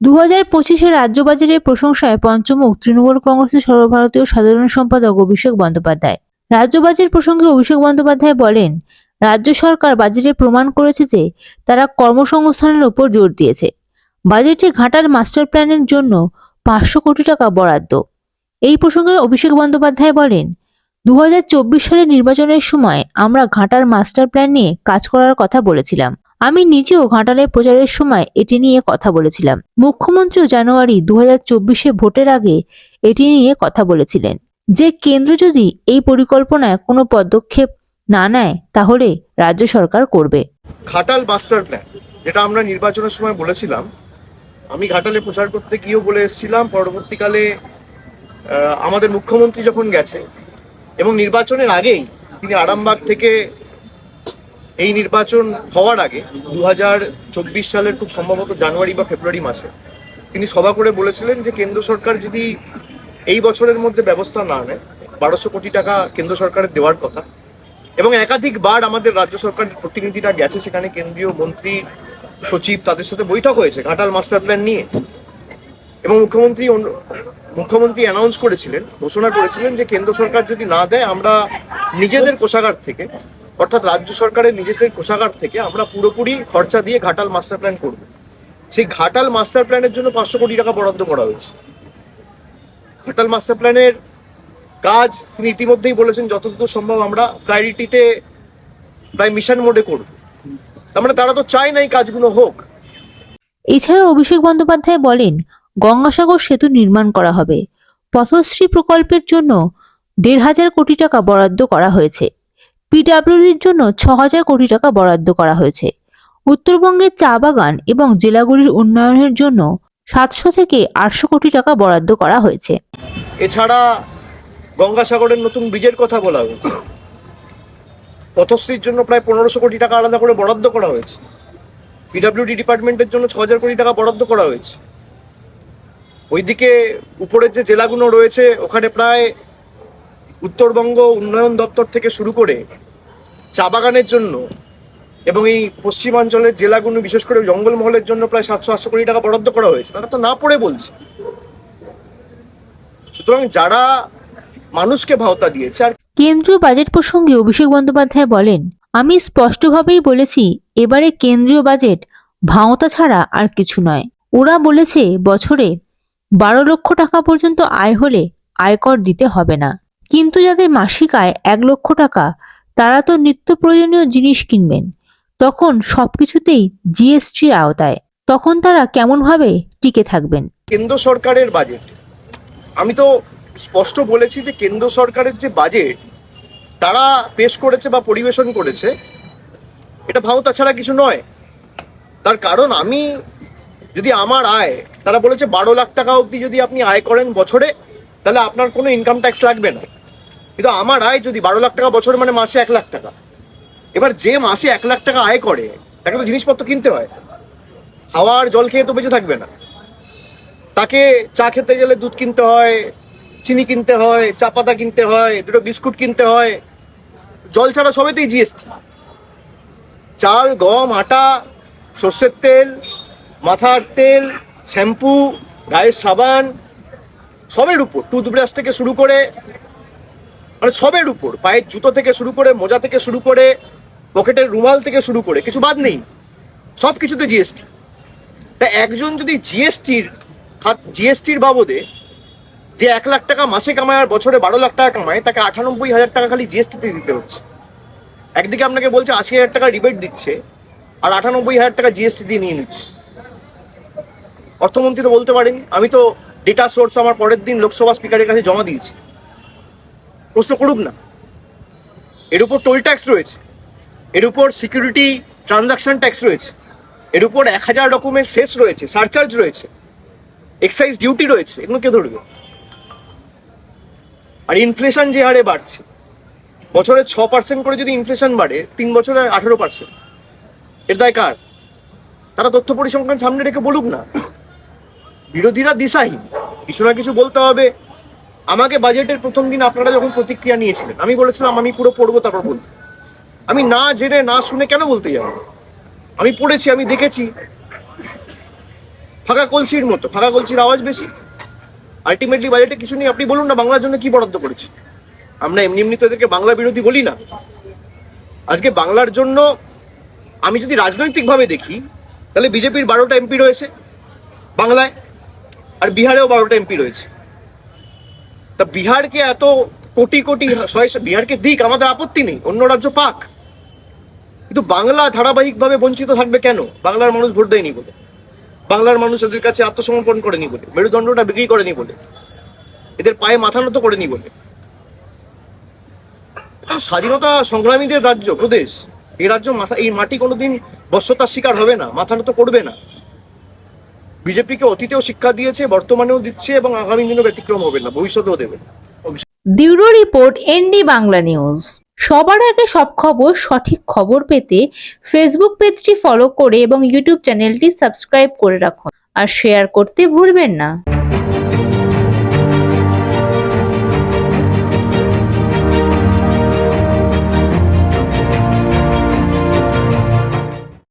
দু হাজার পঁচিশে রাজ্য বাজেটের প্রশংসায় পঞ্চমুখ তৃণমূল কংগ্রেসের সর্বভারতীয় সাধারণ সম্পাদক অভিষেক বন্দ্যোপাধ্যায়। রাজ্য বাজেট প্রসঙ্গে অভিষেক বন্দ্যোপাধ্যায় বলেন, রাজ্য সরকার বাজেটে প্রমাণ করেছে যে তারা কর্মসংস্থানের উপর জোর দিয়েছে। বাজেটে ঘাটাল মাস্টার প্ল্যানের জন্য পাঁচশো কোটি টাকা বরাদ্দ। এই প্রসঙ্গে অভিষেক বন্দ্যোপাধ্যায় বলেন দু হাজার চব্বিশ সালের নির্বাচনের সময় আমরা ঘাটাল মাস্টার প্ল্যান নিয়ে কাজ করার কথা বলেছিলাম। আমি নিজেও ঘাটালে প্রচারের সময় এটি নিয়ে কথা বলেছিলাম। মুখ্যমন্ত্রীও জানুয়ারি দু হাজার ভোটের আগে এটি নিয়ে কথা বলেছিলেন। যে কেন্দ্র যদি এই পরিকল্পনায় কোনো পদক্ষেপ না নেয়, তাহলে রাজ্য সরকার করবে। ঘাটাল মাস্টার প্ল্যান, যেটা আমরা নির্বাচনের সময় বলেছিলাম, আমি ঘাটালে প্রচার করতে গিয়েও বলে এসেছিলাম, পরবর্তীকালে আমাদের মুখ্যমন্ত্রী যখন গেছে এবং নির্বাচনের আগেই তিনি আরামবাগ থেকে এই নির্বাচন হওয়ার আগে দু হাজার চব্বিশ সালের খুব সম্ভবত জানুয়ারি বা ফেব্রুয়ারি মাসে তিনি সভা করে বলেছিলেন যে কেন্দ্র সরকার যদি এই বছরের মধ্যে ব্যবস্থা না নেয়, বারোশো কোটি টাকা কেন্দ্র সরকারের দেওয়ার কথা এবং একাধিকবার আমাদের রাজ্য সরকারের প্রতিনিধিরা গেছে, সেখানে কেন্দ্রীয় মন্ত্রী, সচিব তাদের সাথে বৈঠক হয়েছে, ঘাটাল মাস্টার প্ল্যান নিয়ে। এবং মুখ্যমন্ত্রী মুখ্যমন্ত্রী অ্যানাউন্স করেছিলেন, ঘোষণা করেছিলেন যে কেন্দ্র সরকার যদি না দেয়, আমরা নিজেদের কোষাগার থেকে অর্থাৎ রাজ্য সরকারের নিজেদের কোষাগার থেকে আমরা পুরোপুরি খরচা দিয়ে ঘাটাল মাস্টার প্ল্যান করব। সেই ঘাটাল মাস্টার প্ল্যানের জন্য পাঁচশো কোটি টাকা বরাদ্দ করা হয়েছে। ঘাটাল মাস্টার প্ল্যানের কাজ তিনি ইতিমধ্যেই বলেছেন, যতদূর সম্ভব আমরা প্রায়োরিটিতে প্রায় মিশন মোডে করব। তার মানে তারা তো চায় না এই কাজগুলো হোক। এছাড়া অভিষেক বন্দ্যোপাধ্যায় বলেন, গঙ্গাসাগর সেতু নির্মাণ করা হবে। পথশ্রী প্রকল্পের জন্য দেড় হাজার কোটি টাকা বরাদ্দ করা হয়েছে। পিডাব্লিউডির জন্য ছ হাজার কোটি টাকা বরাদ্দ করা হয়েছে। উত্তরবঙ্গের চা বাগান এবং জেলাগুলির উন্নয়নের জন্য সাতশো থেকে আটশো কোটি টাকা বরাদ্দ করা হয়েছে। এছাড়া গঙ্গাসাগরের নতুন ব্রিজের কথা বলা হয়েছে। পথশ্রীর জন্য প্রায় পনেরোশো কোটি টাকা আলাদা করে বরাদ্দ করা হয়েছে। পিডাব্লিউডি ডিপার্টমেন্টের জন্য ছ হাজার কোটি টাকা বরাদ্দ করা হয়েছে। ওইদিকে উপরের যে জেলাগুলো রয়েছে, ওখানে প্রায় উত্তরবঙ্গ উন্নয়ন দপ্তর থেকে শুরু করে চা বাগানের জন্য এবং এই পশ্চিমাঞ্চলের জেলাগুলো, বিশেষ করে জঙ্গলমহলের জন্য প্রায় সাতশো, আটশো কোটি টাকা বরাদ্দ করা হয়েছে, তারা তো না পড়ে বলছে। সুতরাং যারা মানুষকে ভাওতা দিয়েছে আর কেন্দ্রীয় বাজেট প্রসঙ্গে অভিষেক বন্দ্যোপাধ্যায় বলেন, আমি স্পষ্টভাবেই বলেছি, এবারে কেন্দ্রীয় বাজেট ভাওতা ছাড়া আর কিছু নয়। ওরা বলেছে, বছরে বারো লক্ষ টাকা পর্যন্ত আয় হলে আয়কর দিতে হবে না। কিন্তু যাদের মাসিক আয় এক লক্ষ টাকা তারা তো নিত্য প্রয়োজনীয় জিনিস কিনবেন। তখন সবকিছুতেই জিএসটির আওতায়। তখন তারা কেমনভাবে টিকে থাকবেন? কেন্দ্র সরকারের বাজেট আমি তো স্পষ্ট বলেছি যে কেন্দ্র সরকারের যে বাজেট তারা পেশ করেছে বা পরিবেশন করেছে, এটা ভাওতা ছাড়া কিছু নয়। তার কারণ আমি, যদি আমার আয়, তারা বলেছে বারো লাখ টাকা অবধি যদি আপনি আয় করেন বছরে, তাহলে আপনার কোনো ইনকাম ট্যাক্স লাগবে না। কিন্তু আমার আয় যদি বারো লাখ টাকা বছর মানে মাসে এক লাখ টাকা। এবার যে মাসে এক লাখ টাকা আয় করে, তাকে তো জিনিসপত্র কিনতে হয়। খাওয়ার জল খেয়ে তো বেঁচে থাকবে না। তাকে চা খেতে গেলে দুধ কিনতে হয়, চিনি কিনতে হয়, চা পাতা কিনতে হয়, দুটো বিস্কুট কিনতে হয়। জল ছাড়া সবেতেই জিএসটি। চাল, গম, আটা, সর্ষের তেল, মাথার তেল, শ্যাম্পু, গায়ের সাবান, সবের উপর। টুথব্রাশ থেকে শুরু করে মানে সবের উপর, পায়ের জুতো থেকে শুরু করে, মোজা থেকে শুরু করে, পকেটের রুমাল থেকে শুরু করে, কিছু বাদ নেই। সব কিছুতে জিএসটি তা একজন যদি জিএসটির জিএসটির বাবদে যে এক লাখ টাকা মাসে কামায় আর বছরে বারো লাখ টাকা কামায়, তাকে আটানব্বই হাজার টাকা খালি জিএসটিতে দিতে হচ্ছে। একদিকে আপনাকে বলছে আশি হাজার টাকা রিবেট দিচ্ছে, আর আটানব্বই হাজার টাকা জিএসটি দিয়ে নিয়ে নিচ্ছে। অর্থমন্ত্রী তো বলতে পারেন, আমি তো ডেটা সোর্স আমার পরের দিন লোকসভা স্পিকারের কাছে জমা দিয়েছি। প্রশ্ন করুক না। এর উপর টোল ট্যাক্স রয়েছে, এর উপর সিকিউরিটি ট্রানজাকশন ট্যাক্স রয়েছে, এর উপর এক হাজার রকমের সেস রয়েছে সারচার্জ রয়েছে এক্সাইজ ডিউটি রয়েছে, এগুলো কে ধরবে? আর ইনফ্লেশন যে হারে বাড়ছে, বছরে ছ পার্সেন্ট করে যদি ইনফ্লেশন বাড়ে, তিন বছরে আঠেরো পার্সেন্ট এর দায় কার? তারা তথ্য পরিসংখ্যান সামনে রেখে বলুক না। বিরোধীরা দিশাহীন, কিছু না কিছু বলতে হবে। আমাকে বাজেটের প্রথম দিন আপনারা যখন প্রতিক্রিয়া নিয়েছিলেন, আমি বলেছিলাম, আমি পুরো পড়ব, তারপর বলব। আমি না জেনে, না শুনে কেন বলতে যাব? আমি পড়েছি, আমি দেখেছি। ফাঁকা কলসির মতো, ফাঁকা কলসির আওয়াজ বেশি। আলটিমেটলি বাজেটে কিছু নেই, আপনি বলুন না বাংলার জন্য কি বরাদ্দ করেছে। আমরা এমনি এমনি তো এদেরকে বাংলা বিরোধী বলি না। আজকে বাংলার জন্য আমি যদি রাজনৈতিকভাবে দেখি, তাহলে বিজেপির বারোটা এমপি রয়েছে বাংলায়, আর বিহারেও বারোটা এমপি রয়েছে। তা বিহারকে এত কোটি কোটি বিহারকে দিক, আমাদের আপত্তি নেই, অন্য রাজ্য পাক। কিন্তু বাংলা ধারাবাহিকভাবে বঞ্চিত থাকবে কেন? বাংলার মানুষ ভোট দেয়নি বলে। বাংলার মানুষ এদের কাছে আত্মসমর্পণ করেনি বলে, মেরুদণ্ডটা বিক্রি করেনি বলে, এদের পায়ে মাথা নত করেনি বলে। স্বাধীনতা সংগ্রামীদের রাজ্য, প্রদেশ, এই রাজ্য মাথা, এই মাটি কোনোদিন বশ্যতার শিকার হবে না, মাথা নত করবে না। বিজেপিকে অতীতেও শিক্ষা দিয়েছে, বর্তমানেও দিচ্ছে এবং আগামী দিনে ব্যতিক্রম হবে না, ভবিষ্যতেও দেবে bureau report, ND Bangla news. সবার আগে সব খবর, সঠিক খবর পেতে ফেসবুক পেজটি ফলো করে এবং ইউটিউব চ্যানেলটি সাবস্ক্রাইব করে রাখুন। আর শেয়ার করতে ভুলবেন না।